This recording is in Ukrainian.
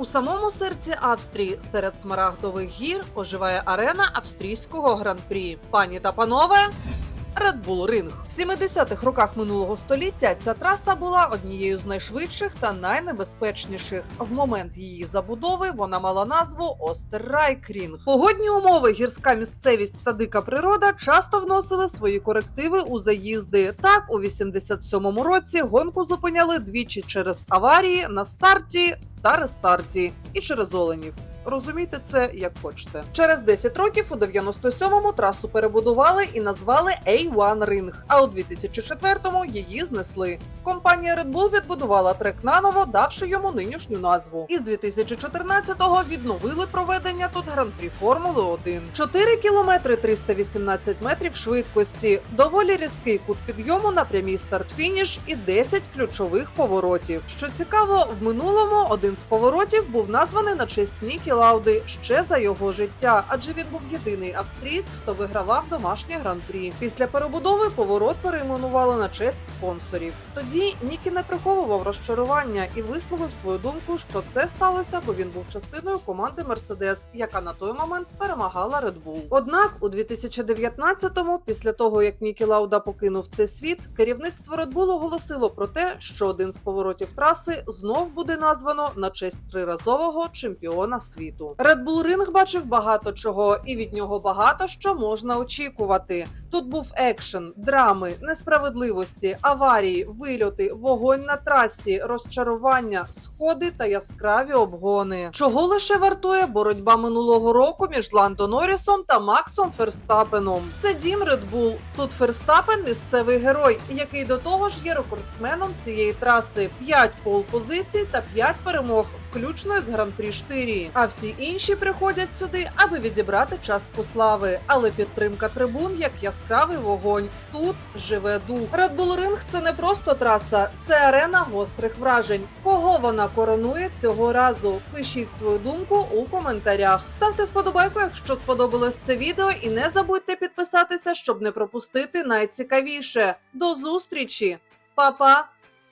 У самому серці Австрії серед смарагдових гір оживає арена австрійського гран-прі. Пані та панове. Red Bull Ring. В 70-х роках минулого століття ця траса була однією з найшвидших та найнебезпечніших. В момент її забудови вона мала назву Остеррайкрінг. Погодні умови, гірська місцевість та дика природа часто вносили свої корективи у заїзди. Так, у 87-му році гонку зупиняли двічі через аварії на старті та рестарті і через оленів. Розумійте це як хочете. Через 10 років у 97-му трасу перебудували і назвали A1 Ring, а у 2004-му її знесли. Компанія Red Bull відбудувала трек наново, давши йому нинішню назву. І з 2014-го відновили проведення тут гран-прі Формули 1. 4 кілометри 318 метрів швидкості, доволі різкий кут підйому на прямій старт-фініш і 10 ключових поворотів. Що цікаво, в минулому один з поворотів був названий на честь Нікі Лауди ще за його життя, адже він був єдиний австрієць, хто вигравав домашнє гран-прі. Після перебудови поворот перейменували на честь спонсорів. Тоді Нікі не приховував розчарування і висловив свою думку, що це сталося, бо він був частиною команди Мерседес, яка на той момент перемагала Red Bull. Однак у 2019-му, після того як Нікі Лауда покинув цей світ, керівництво Red Bull оголосило про те, що один з поворотів траси знов буде названо на честь триразового чемпіона світу. Red Bull Ring бачив багато чого, і від нього багато що можна очікувати. Тут був екшен, драми, несправедливості, аварії, вильоти, вогонь на трасі, розчарування, сходи та яскраві обгони. Чого лише вартує боротьба минулого року між Ландо Норрісом та Максом Ферстапеном. Це дім Red Bull. Тут Ферстапен місцевий герой, який до того ж є рекордсменом цієї траси. 5 пол позицій та 5 перемог, включно з гран-прі Штирії. А всі інші приходять сюди, аби відібрати частку слави. Але підтримка трибун як яскравий вогонь. Тут живе дух. Red Bull Ring – це не просто траса, це арена гострих вражень. Кого вона коронує цього разу? Пишіть свою думку у коментарях. Ставте вподобайку, якщо сподобалось це відео, і не забудьте підписатися, щоб не пропустити найцікавіше. До зустрічі, Па-па!